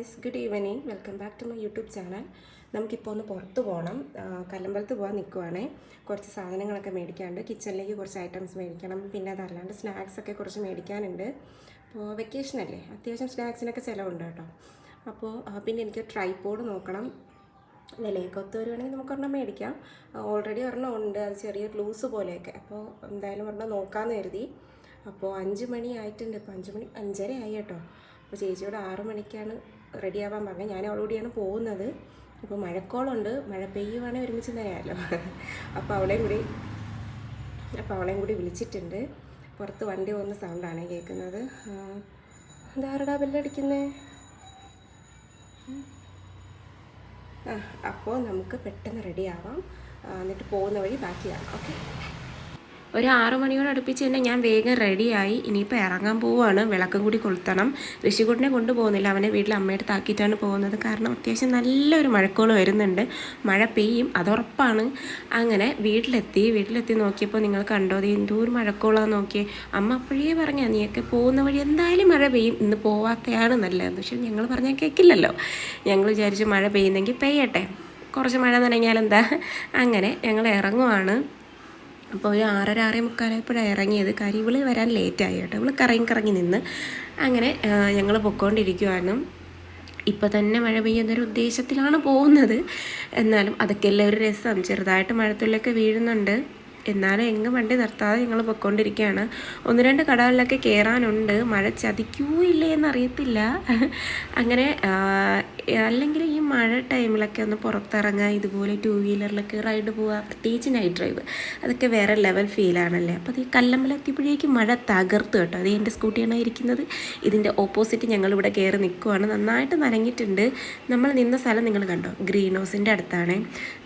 Guys good evening welcome back to my YouTube channel നമുക്കിപ്പോൾ ഒന്ന് പുറത്ത് പോകണം കല്ലമ്പലത്ത് പോകാൻ നിൽക്കുവാണേ കുറച്ച് സാധനങ്ങളൊക്കെ മേടിക്കാനുണ്ട്. കിച്ചണിലേക്ക് കുറച്ച് ഐറ്റംസ് മേടിക്കണം. പിന്നെ അതല്ലാണ്ട് സ്നാക്സ് ഒക്കെ കുറച്ച് മേടിക്കാനുണ്ട്. അപ്പോൾ വെക്കേഷൻ അല്ലേ? അത്യാവശ്യം സ്നാക്സിനൊക്കെ ചിലവുണ്ട് കേട്ടോ. അപ്പോൾ പിന്നെ എനിക്ക് ട്രൈപോഡ് നോക്കണം. വിലയൊക്കെ വരുവാണെങ്കിൽ നമുക്ക് ഒരെണ്ണം മേടിക്കാം ഓൾറെഡി ഒരെണ്ണം ഉണ്ട്. അത് ചെറിയൊരു ലൂസ് പോലെയൊക്കെ. അപ്പോൾ എന്തായാലും ഒരെണ്ണം നോക്കാമെന്ന് കരുതി. അപ്പോൾ അഞ്ച് മണി ആയിട്ടുണ്ട്. ഇപ്പോൾ അഞ്ച് മണി അഞ്ചര ആയി കേട്ടോ. അപ്പോൾ ചേച്ചിയോട് ആറ് മണിക്കാണ് റെഡി ആവാൻ പറഞ്ഞത് ഞാൻ അവളോടെയാണ് പോകുന്നത്. അപ്പോൾ മഴക്കോളുണ്ട്. മഴ പെയ്യുവാണെങ്കിൽ ഒരുമിച്ച് തന്നെയാണല്ലോ അപ്പോൾ അവളെയും കൂടി അപ്പോൾ അവളെയും കൂടി വിളിച്ചിട്ടുണ്ട്. പുറത്ത് വണ്ടി പോകുന്ന സൗണ്ടാണ് കേൾക്കുന്നത് ഇതാരടാ ബെല്ലടിക്കുന്നേ? ആ അപ്പോൾ നമുക്ക് പെട്ടെന്ന് റെഡിയാവാം എന്നിട്ട് പോകുന്ന വഴി ബാക്കിയാണ്. ഓക്കെ ഒരു ആറു മണിയോട് അടുപ്പിച്ച് തന്നെ ഞാൻ വേഗം റെഡിയായി. ഇനിയിപ്പോൾ ഇറങ്ങാൻ പോവുകയാണ് വിളക്കും കൂടി കൊളുത്തണം. ഋഷികുട്ടിനെ കൊണ്ടുപോകുന്നില്ല. അവനെ വീട്ടിൽ അമ്മയുടെ താക്കിയിട്ടാണ് പോകുന്നത്. കാരണം അത്യാവശ്യം നല്ലൊരു മഴക്കോൾ വരുന്നുണ്ട്. മഴ പെയ്യും. അതുറപ്പാണ്. അങ്ങനെ വീട്ടിലെത്തി. വീട്ടിലെത്തി നോക്കിയപ്പോൾ നിങ്ങൾ കണ്ടോ? എന്തോ ഒരു മഴക്കോളാന്ന് നോക്കിയേ. അമ്മ അപ്പോഴേ പറഞ്ഞാൽ നീയൊക്കെ പോകുന്ന വഴി എന്തായാലും മഴ പെയ്യും. ഇന്ന് പോവാത്തയാണ് നല്ലത് പക്ഷെ ഞങ്ങൾ പറഞ്ഞാൽ കേൾക്കില്ലല്ലോ ഞങ്ങൾ വിചാരിച്ചു മഴ പെയ്യുന്നെങ്കിൽ പെയ്യട്ടെ. കുറച്ച് മഴ നനഞ്ഞാൽ എന്താ അങ്ങനെ ഞങ്ങൾ ഇറങ്ങുവാണ്. അപ്പോൾ ഒരു ആറര ആറേ മുക്കാലായപ്പോഴാണ് ഇറങ്ങിയത്. കാര്യം ഇവൾ വരാൻ ലേറ്റായി കേട്ടോ. ഇവൾ കറങ്ങി കറങ്ങി നിന്ന് അങ്ങനെ ഞങ്ങൾ പൊക്കോണ്ടിരിക്കുവായിരുന്നു ഇപ്പോൾ തന്നെ മഴ പെയ്യുന്നൊരു ഉദ്ദേശത്തിലാണ് പോകുന്നത്. എന്നാലും അതൊക്കെയല്ലേ ഒരു രസം. ചെറുതായിട്ട് മഴത്തുള്ളിലൊക്കെ വീഴുന്നുണ്ട്. എന്നാലും എങ്ങും വണ്ടി നിർത്താതെ ഞങ്ങൾ പൊയ്ക്കൊണ്ടിരിക്കുകയാണ് ഒന്ന് രണ്ട് കടകളിലൊക്കെ കയറാനുണ്ട് മഴ ചതിക്കൂ ഇല്ലേ എന്നറിയത്തില്ല. അങ്ങനെ അല്ലെങ്കിൽ ഈ മഴ ടൈമിലൊക്കെ ഒന്ന് പുറത്തിറങ്ങുക ഇതുപോലെ ടു വീലറിലൊക്കെ റൈഡ് പോവുക പ്രത്യേകിച്ച് നൈറ്റ് ഡ്രൈവ് അതൊക്കെ വേറെ ലെവൽ ഫീലാണല്ലേ അപ്പോൾ അത് ഈ കല്ലമ്പലെത്തിയപ്പോഴേക്കും മഴ തകർത്തു കേട്ടോ. അത് എന്റെ സ്കൂട്ടിയാണ് ഇരിക്കുന്നത്. ഇതിന്റെ ഓപ്പോസിറ്റ് ഞങ്ങളിവിടെ കയറി നിൽക്കുവാണ് നന്നായിട്ട് നനഞ്ഞിട്ടുണ്ട്. നമ്മൾ നിന്ന സ്ഥലം നിങ്ങൾ കണ്ടോ? ഗ്രീൻ ഹൗസിന്റെ അടുത്താണ്.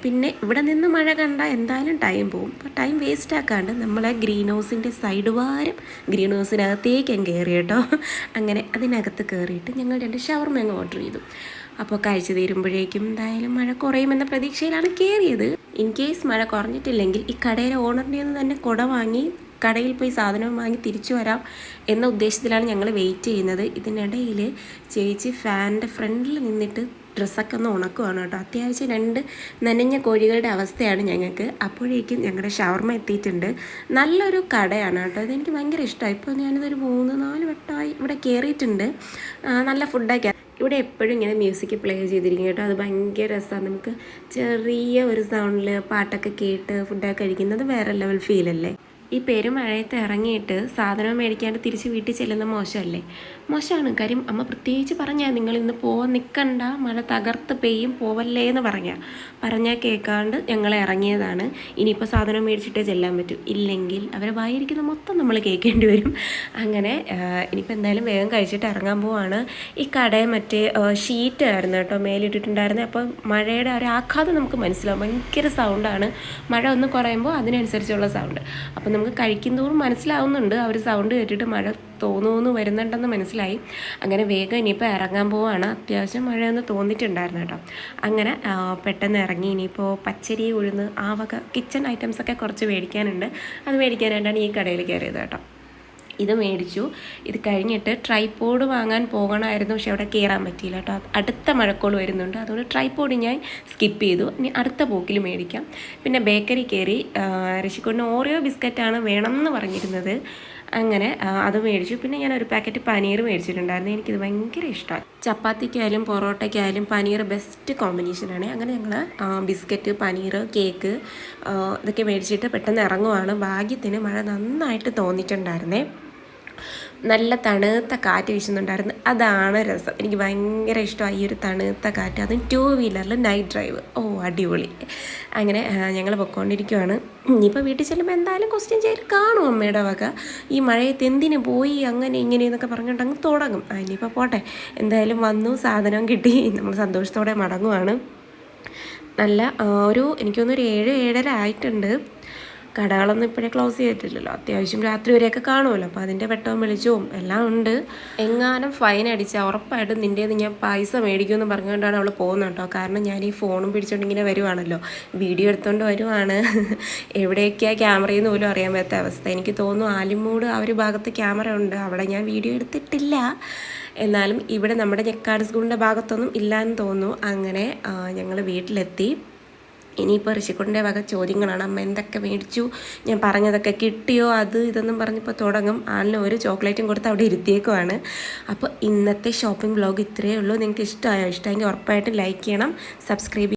പിന്നെ ഇവിടെ നിന്ന് മഴ കണ്ടാൽ എന്തായാലും ടൈം പോകും അപ്പോൾ ടൈം വേസ്റ്റ് ആക്കാണ്ട് നമ്മളെ ഗ്രീൻ ഹൗസിന്റെ സൈഡ് വാരം ഗ്രീൻ ഹൗസിനകത്തേക്ക് കയറി കേട്ടോ. അങ്ങനെ അതിനകത്ത് കയറിയിട്ട് ഞങ്ങൾ രണ്ട് ഷവർമ അങ്ങ് ഓർഡർ ചെയ്തു. അപ്പോൾ കഴിച്ചു തീരുമ്പോഴേക്കും എന്തായാലും മഴ കുറയുമെന്ന പ്രതീക്ഷയിലാണ് കയറിയത്. ഇൻ കേസ് മഴ കുറഞ്ഞിട്ടില്ലെങ്കിൽ ഈ കടയിലെ ഓണറിന്റെ നിന്ന് തന്നെ കുട വാങ്ങി കടയിൽ പോയി സാധനം വാങ്ങി തിരിച്ചു വരാം എന്ന ഉദ്ദേശത്തിലാണ് ഞങ്ങൾ വെയിറ്റ് ചെയ്യുന്നത്. ഇതിനിടയിൽ ചേച്ചി ഫാനിന്റെ ഫ്രണ്ടിൽ നിന്നിട്ട് ഡ്രസ്സൊക്കെ ഒന്ന് ഉണക്കുവാണ് കേട്ടോ. അത്യാവശ്യം രണ്ട് നനഞ്ഞ കോഴികളുടെ അവസ്ഥയാണ് ഞങ്ങൾക്ക്. അപ്പോഴേക്കും ഞങ്ങളുടെ ഷവർമ എത്തിയിട്ടുണ്ട്. നല്ലൊരു കടയാണ് കേട്ടോ. ഇതെനിക്ക് ഭയങ്കര ഇഷ്ടമായി. ഇപ്പോൾ ഞാനിതൊരു മൂന്ന് നാല് വട്ടമായി ഇവിടെ കയറിയിട്ടുണ്ട്. നല്ല ഫുഡൊക്കെ ഇവിടെ എപ്പോഴും ഇങ്ങനെ മ്യൂസിക് പ്ലേ ചെയ്തിരിക്കും കേട്ടോ. അത് ഭയങ്കര രസമാണ് നമുക്ക് ചെറിയ ഒരു സൗണ്ടിൽ പാട്ടൊക്കെ കേട്ട് ഫുഡൊക്കെ കഴിക്കുന്നത് വേറെ ലെവൽ ഫീലല്ലേ ഈ പെരുമഴയത്ത് ഇറങ്ങിയിട്ട് സാധനം മേടിക്കാണ്ട് തിരിച്ച് വീട്ടിൽ ചെല്ലുന്ന മോശമല്ലേ? മോശമാണ്. കാര്യം അമ്മ പ്രത്യേകിച്ച് പറഞ്ഞാൽ നിങ്ങൾ ഇന്ന് പോവാൻ നിൽക്കണ്ട മഴ തകർത്ത് പെയ്യും പോവല്ലേ എന്ന് പറഞ്ഞാൽ പറഞ്ഞാൽ കേൾക്കാണ്ട് ഞങ്ങൾ ഇറങ്ങിയതാണ്. ഇനിയിപ്പോൾ സാധനം മേടിച്ചിട്ടേ ചെല്ലാൻ പറ്റൂ. ഇല്ലെങ്കിൽ അവരെ വായിരിക്കുന്ന മൊത്തം നമ്മൾ കേൾക്കേണ്ടി വരും. അങ്ങനെ ഇനിയിപ്പോൾ എന്തായാലും വേഗം കഴിച്ചിട്ട് ഇറങ്ങാൻ പോവാണ്. ഈ കട മറ്റേ ഷീറ്റ് ആയിരുന്നു കേട്ടോ മേലിട്ടിട്ടുണ്ടായിരുന്നത് അപ്പോൾ മഴയുടെ ഒരു ആഘാതം നമുക്ക് മനസ്സിലാവും. ഭയങ്കര സൗണ്ടാണ് മഴ ഒന്ന് കുറയുമ്പോൾ അതിനനുസരിച്ചുള്ള സൗണ്ട് അപ്പം നമുക്ക് കഴിക്കുന്തോറും മനസ്സിലാവുന്നുണ്ട്. അവർ സൗണ്ട് കേട്ടിട്ട് മഴ തോന്നുമെന്ന് വരുന്നുണ്ടെന്ന് മനസ്സിലായി. അങ്ങനെ വേഗം ഇനിയിപ്പോൾ ഇറങ്ങാൻ പോവാണ്. അത്യാവശ്യം മഴയൊന്ന് തോന്നിയിട്ടുണ്ടായിരുന്നു കേട്ടോ. അങ്ങനെ പെട്ടെന്ന് ഇറങ്ങി. ഇനിയിപ്പോൾ പച്ചരി ഉഴുന്ന് ആ വക കിച്ചൺ ഐറ്റംസൊക്കെ കുറച്ച് മേടിക്കാനുണ്ട്. അത് മേടിക്കാനായിട്ടാണ് ഈ കടയിൽ കയറിയത് കേട്ടോ. ഇത് മേടിച്ചു. ഇത് കഴിഞ്ഞിട്ട് ട്രൈപോഡ് വാങ്ങാൻ പോകണമായിരുന്നു പക്ഷെ അവിടെ കയറാൻ പറ്റിയില്ല കേട്ടോ. അടുത്ത മഴക്കോൾ വരുന്നുണ്ട്. അതുകൊണ്ട് ട്രൈപ്പോഡ് ഞാൻ സ്കിപ്പ് ചെയ്തു. ഇനി അടുത്ത പോക്കിൽ മേടിക്കാം. പിന്നെ ബേക്കറി കയറി ഋഷിക്കൊണ്ട് ഓറിയോ ബിസ്ക്കറ്റാണ് വേണം എന്ന് പറഞ്ഞിരുന്നത്. അങ്ങനെ അത് മേടിച്ചു. പിന്നെ ഞാൻ ഒരു പാക്കറ്റ് പനീർ മേടിച്ചിട്ടുണ്ടായിരുന്നു. എനിക്കിത് ഭയങ്കര ഇഷ്ടമാണ് ചപ്പാത്തിക്കായാലും പൊറോട്ടയ്ക്കായാലും പനീർ ബെസ്റ്റ് കോമ്പിനേഷനാണ് അങ്ങനെ ഞങ്ങൾ ബിസ്ക്കറ്റ് പനീർ കേക്ക് ഇതൊക്കെ മേടിച്ചിട്ട് പെട്ടെന്ന് ഇറങ്ങുവാണ്. ഭാഗ്യത്തിന് മഴ നന്നായിട്ട് തോന്നിയിട്ടുണ്ടായിരുന്നേ. നല്ല തണുത്ത കാറ്റ് വീശുന്നുണ്ടായിരുന്നു. അതാണ് രസം. എനിക്ക് ഭയങ്കര ഇഷ്ടമായി ഈ ഒരു തണുത്ത കാറ്റ്. അതും ടൂ വീലറിൽ നൈറ്റ് ഡ്രൈവ് ഓ അടിപൊളി. അങ്ങനെ ഞങ്ങൾ പൊയ്ക്കൊണ്ടിരിക്കുവാണ് ഇനിയിപ്പോൾ വീട്ടിൽ ചെല്ലുമ്പോൾ എന്തായാലും ക്വസ്റ്റ്യൻ ചെയ്ത് കാണും അമ്മയുടെ വക. ഈ മഴയത്ത് എന്തിനു പോയി അങ്ങനെ ഇങ്ങനെ എന്നൊക്കെ പറഞ്ഞിട്ട് അങ്ങ് തുടങ്ങും. ഇനിയിപ്പോൾ പോട്ടെ. എന്തായാലും വന്നു സാധനം കിട്ടി. നമ്മൾ സന്തോഷത്തോടെ മടങ്ങുവാണ്. നല്ല ഒരു എനിക്കൊന്നൊരു ഏഴ് ഏഴര ആയിട്ടുണ്ട്. കടകളൊന്നും ഇപ്പോഴേ ക്ലോസ് ചെയ്തിട്ടില്ലല്ലോ. അത്യാവശ്യം രാത്രി വരെയൊക്കെ കാണുമല്ലോ. അപ്പോൾ അതിന്റെ വെട്ടവും വെളിച്ചവും എല്ലാം ഉണ്ട്. എങ്ങാനും ഫൈൻ അടിച്ചാൽ ഉറപ്പായിട്ടും നിന്റെ ഞാൻ പൈസ മേടിക്കുമെന്ന് പറഞ്ഞുകൊണ്ടാണ് അവൾ പോകുന്നത് കേട്ടോ. കാരണം ഞാൻ ഈ ഫോണും പിടിച്ചുകൊണ്ട് ഇങ്ങനെ വരുവാണല്ലോ. വീഡിയോ എടുത്തുകൊണ്ട് വരുവാണ്. എവിടെയൊക്കെയാണ് ക്യാമറയെന്ന് പോലും അറിയാൻ പറ്റാത്ത അവസ്ഥ. എനിക്ക് തോന്നുന്നു ആലിമൂട് ആ ഒരു ഭാഗത്ത് ക്യാമറ ഉണ്ട്. അവിടെ ഞാൻ വീഡിയോ എടുത്തിട്ടില്ല. എന്നാലും ഇവിടെ നമ്മുടെ ഞെക്കാട് സ്കൂളിന്റെ ഭാഗത്തൊന്നും ഇല്ലയെന്ന് തോന്നുന്നു. അങ്ങനെ ഞങ്ങൾ വീട്ടിലെത്തി. ഇനിയിപ്പോൾ ഋഷിക്കുട്ടിന്റെ വക ചോദ്യങ്ങളാണ്. അമ്മ എന്തൊക്കെ മേടിച്ചു? ഞാൻ പറഞ്ഞതൊക്കെ കിട്ടിയോ? അത് ഇതൊന്നും പറഞ്ഞപ്പോൾ തുടങ്ങും. ആളിന് ഒരു ചോക്ലേറ്റും കൊടുത്ത് അവിടെ ഇരുത്തിയേക്കുവാണ്. അപ്പോൾ ഇന്നത്തെ ഷോപ്പിംഗ് വ്ലോഗ് ഇത്രയേ ഉള്ളൂ. നിങ്ങൾക്ക് ഇഷ്ടമായോ? ഇഷ്ടമെങ്കിൽ ഉറപ്പായിട്ടും ലൈക്ക് ചെയ്യണം. സബ്സ്ക്രൈബ്